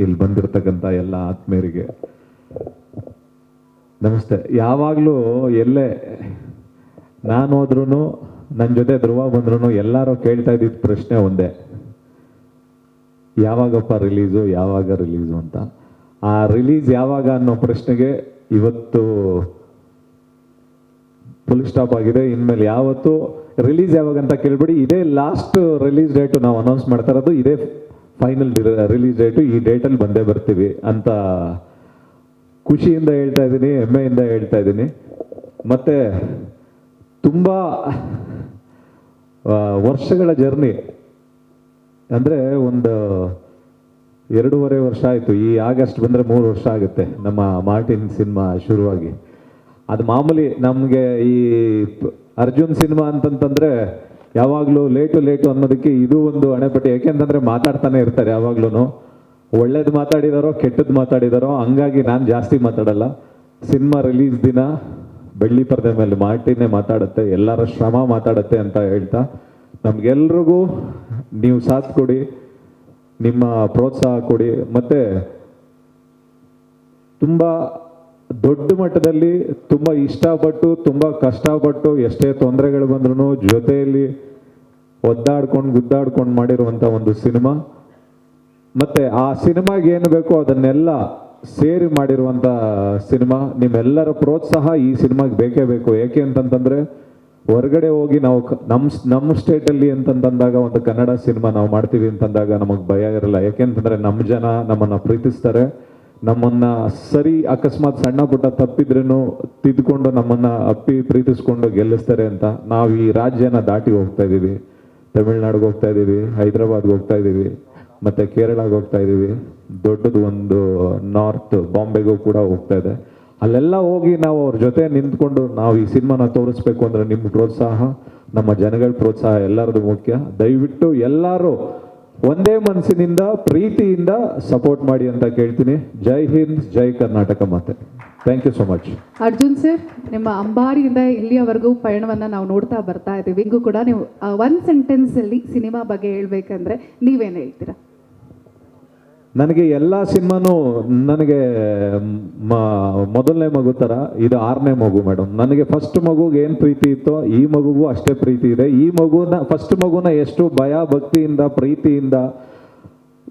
ಇಲ್ಲಿ ಬಂದಿರತಕ್ಕಂಥ ಎಲ್ಲ ಆತ್ಮೀಯರಿಗೆ. ನಮಸ್ತೆ. ಯಾವಾಗಲೂ ಎಲ್ಲೇ ನಾನು ಹೋದ್ರೂ ನನ್ನ ಜೊತೆ ಧ್ರುವ ಬಂದ್ರು ಎಲ್ಲರೂ ಕೇಳ್ತಾ ಇದ್ದಿದ್ದ ಪ್ರಶ್ನೆ ಒಂದೇ. ಯಾವಾಗಪ್ಪ ರಿಲೀಸು ಯಾವಾಗ ರಿಲೀಸು ಅಂತ. ಆ ರಿಲೀಸ್ ಯಾವಾಗ ಅನ್ನೋ ಪ್ರಶ್ನೆಗೆ ಇವತ್ತು ಫುಲ್ ಸ್ಟಾಪ್ ಆಗಿದೆ. ಇನ್ಮೇಲೆ ಯಾವತ್ತು ರಿಲೀಸ್ ಯಾವಾಗ ಅಂತ ಕೇಳ್ಬಿಡಿ. ಇದೇ ಲಾಸ್ಟ್ ರಿಲೀಸ್ ಡೇಟು ನಾವು ಅನೌನ್ಸ್ ಮಾಡ್ತಾ ಇರೋದು. ಇದೇ ಫೈನಲ್ ರಿಲೀಸ್ ಡೇಟು ಈ ಡೇಟಲ್ಲಿ ಬಂದೇ ಬರ್ತೀವಿ ಅಂತ ಖುಷಿಯಿಂದ ಹೇಳ್ತಾ ಇದ್ದೀನಿ, ಹೆಮ್ಮೆಯಿಂದ ಹೇಳ್ತಾ ಇದ್ದೀನಿ. ಮತ್ತು ತುಂಬ ವರ್ಷಗಳ ಜರ್ನಿ ಅಂದರೆ ಒಂದು ಎರಡೂವರೆ ವರ್ಷ ಆಯಿತು. ಈ ಆಗಸ್ಟ್ ಬಂದರೆ ಮೂರು ವರ್ಷ ಆಗುತ್ತೆ ನಮ್ಮ ಮಾರ್ಟಿನ್ ಸಿನಿಮಾ ಶುರುವಾಗಿ. ಅದು ಮಾಮೂಲಿ ನಮಗೆ ಈ ಅರ್ಜುನ್ ಸಿನಿಮಾ ಅಂತಂತಂದ್ರೆ ಯಾವಾಗಲೂ ಲೇಟು ಲೇಟು ಅನ್ನೋದಕ್ಕೆ ಇದು ಒಂದು ಅಣೆಪಟ್ಟಿ ಯಾಕೆಂತಂದ್ರೆ ಮಾತಾಡ್ತಾನೆ ಇರ್ತಾರೆ ಯಾವಾಗ್ಲೂ ಒಳ್ಳೇದು ಮಾತಾಡಿದಾರೋ ಕೆಟ್ಟದ್ದು ಮಾತಾಡಿದಾರೋ, ಹಂಗಾಗಿ ನಾನು ಜಾಸ್ತಿ ಮಾತಾಡಲ್ಲ. ಸಿನಿಮಾ ರಿಲೀಸ್ ದಿನ ಬೆಳ್ಳಿ ಪರದೆ ಮೇಲೆ ಮಾರ್ಟಿನೇ ಮಾತಾಡುತ್ತೆ, ಎಲ್ಲರ ಶ್ರಮ ಮಾತಾಡುತ್ತೆ ಅಂತ ಹೇಳ್ತಾ. ನಮ್ಗೆಲ್ರಿಗೂ ನೀವು ಸಾಥ್ ಕೊಡಿ, ನಿಮ್ಮ ಪ್ರೋತ್ಸಾಹ ಕೊಡಿ. ಮತ್ತೆ ತುಂಬ ದೊಡ್ಡ ಮಟ್ಟದಲ್ಲಿ ತುಂಬ ಇಷ್ಟಪಟ್ಟು, ತುಂಬ ಕಷ್ಟಪಟ್ಟು ಎಷ್ಟೇ ತೊಂದರೆಗಳು ಬಂದ್ರೂ ಜೊತೆಯಲ್ಲಿ ಒದ್ದಾಡ್ಕೊಂಡು, ಗುದ್ದಾಡ್ಕೊಂಡು ಮಾಡಿರುವಂಥ ಒಂದು ಸಿನಿಮಾ. ಮತ್ತೆ ಆ ಸಿನಿಮಾಗೆ ಏನು ಬೇಕೋ ಅದನ್ನೆಲ್ಲ ಸೇರಿ ಮಾಡಿರುವಂಥ ಸಿನಿಮಾ. ನಿಮ್ಮೆಲ್ಲರ ಪ್ರೋತ್ಸಾಹ ಈ ಸಿನಿಮಾಗೆ ಬೇಕೇ ಬೇಕು. ಏಕೆ ಅಂತಂತಂದ್ರೆ, ಹೊರಗಡೆ ಹೋಗಿ ನಾವು ನಮ್ಮ ನಮ್ಮ ಸ್ಟೇಟಲ್ಲಿ ಅಂತಂತಂದಾಗ ಒಂದು ಕನ್ನಡ ಸಿನಿಮಾ ನಾವು ಮಾಡ್ತೀವಿ ಅಂತಂದಾಗ ನಮಗೆ ಭಯ ಇರಲ್ಲ. ಯಾಕೆಂತಂದ್ರೆ ನಮ್ಮ ಜನ ನಮ್ಮನ್ನ ಪ್ರೀತಿಸ್ತಾರೆ. ನಮ್ಮನ್ನ ಸರಿ ಅಕಸ್ಮಾತ್ ಸಣ್ಣ ಪುಟ್ಟ ತಪ್ಪಿದ್ರೂ ತಿದ್ಕೊಂಡು ನಮ್ಮನ್ನ ಅಪ್ಪಿ ಪ್ರೀತಿಸ್ಕೊಂಡು ಗೆಲ್ಲಿಸ್ತಾರೆ ಅಂತ ನಾವು ಈ ರಾಜ್ಯನ ದಾಟಿ ಹೋಗ್ತಾ ಇದ್ದೀವಿ. ತಮಿಳ್ನಾಡಿಗೆ ಹೋಗ್ತಾ ಇದ್ದೀವಿ, ಹೈದರಾಬಾದ್ಗೆ ಹೋಗ್ತಾ ಇದ್ದೀವಿ, ಮತ್ತೆ ಕೇರಳಗೆ ಹೋಗ್ತಾ ಇದ್ದೀವಿ. ದೊಡ್ಡದು ಒಂದು ನಾರ್ತ್ ಬಾಂಬೆಗೂ ಕೂಡ ಹೋಗ್ತಾ ಇದೆ. ಅಲ್ಲೆಲ್ಲ ಹೋಗಿ ನಾವು ಅವ್ರ ಜೊತೆ ನಿಂತ್ಕೊಂಡು ನಾವು ಈ ಸಿನಿಮಾನ ತೋರಿಸ್ಬೇಕು ಅಂದ್ರೆ ನಿಮ್ಮ ಪ್ರೋತ್ಸಾಹ, ನಮ್ಮ ಜನಗಳ ಪ್ರೋತ್ಸಾಹ ಎಲ್ಲರದು ಮುಖ್ಯ. ದಯವಿಟ್ಟು ಎಲ್ಲರೂ ಒಂದೇ ಮನಸ್ಸಿನಿಂದ, ಪ್ರೀತಿಯಿಂದ ಸಪೋರ್ಟ್ ಮಾಡಿ ಅಂತ ಕೇಳ್ತೀನಿ. ಜೈ ಹಿಂದ್, ಜೈ ಕರ್ನಾಟಕ ಮಾತೆ. Thank you so much Arjun sir ನಿಮ್ಮ ಅಂಬಾರಿಯಿಂದ ಇಲ್ಲಿಯವರೆಗೂ ಪಯಣವನ್ನು ನಾವು ನೋಡ್ತಾ ಬರ್ತಾ ಇದ್ದೀವಿ. ಹಿಂಗೂ ಕೂಡ ನೀವು ಒನ್ ಸೆಂಟೆನ್ಸಲ್ಲಿ ಸಿನಿಮಾ ಬಗ್ಗೆ ಹೇಳಬೇಕಂದ್ರೆ ನೀವೇನು ಹೇಳ್ತೀರಾ? ನನಗೆ ಎಲ್ಲ ಸಿನಿಮಾನು ನನಗೆ, ಮ- ಮೊದಲನೇ ಮಗು ಥರ ಇದು ಆರನೇ ಮಗು ಮೇಡಮ್ ನನಗೆ ಫಸ್ಟ್ ಮಗುಗೆ ಏನು ಪ್ರೀತಿ ಇತ್ತೋ, ಈ ಮಗುಗೂ ಅಷ್ಟೇ ಪ್ರೀತಿ ಇದೆ. ಈ ಮಗುನ ಫಸ್ಟ್ ಮಗುನ ಎಷ್ಟು ಭಯ, ಭಕ್ತಿಯಿಂದ, ಪ್ರೀತಿಯಿಂದ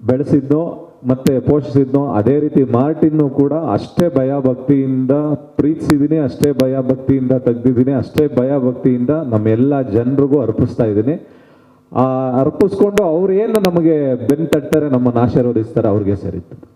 ಬೆಳೆಸಿದ್ನೋ, ಮತ್ತು ಪೋಷಿಸಿದ್ನೋ, ಅದೇ ರೀತಿ ಮಾರ್ಟಿನ್ನು ಕೂಡ ಅಷ್ಟೇ ಭಯ, ಭಕ್ತಿಯಿಂದ ಪ್ರೀತಿಸಿದ್ದೀನಿ ಅಷ್ಟೇ ಭಯ, ಭಕ್ತಿಯಿಂದ ತೆಗ್ದಿದ್ದೀನಿ ಅಷ್ಟೇ ಭಯ, ಭಕ್ತಿಯಿಂದ ನಮ್ಮೆಲ್ಲ ಜನರಿಗೂ ಅರ್ಪಿಸ್ತಾ ಇದ್ದೀನಿ. ಅರ್ಪಿಸ್ಕೊಂಡು ಅವ್ರು ಏನು ನಮಗೆ ಬೆನ್ ತಟ್ತಾರೆ ನಮ್ಮನ್ನು ಆಶೀರ್ವದಿಸ್ತಾರೆ ಅವ್ರಿಗೆ ಸೇರಿತ್ತು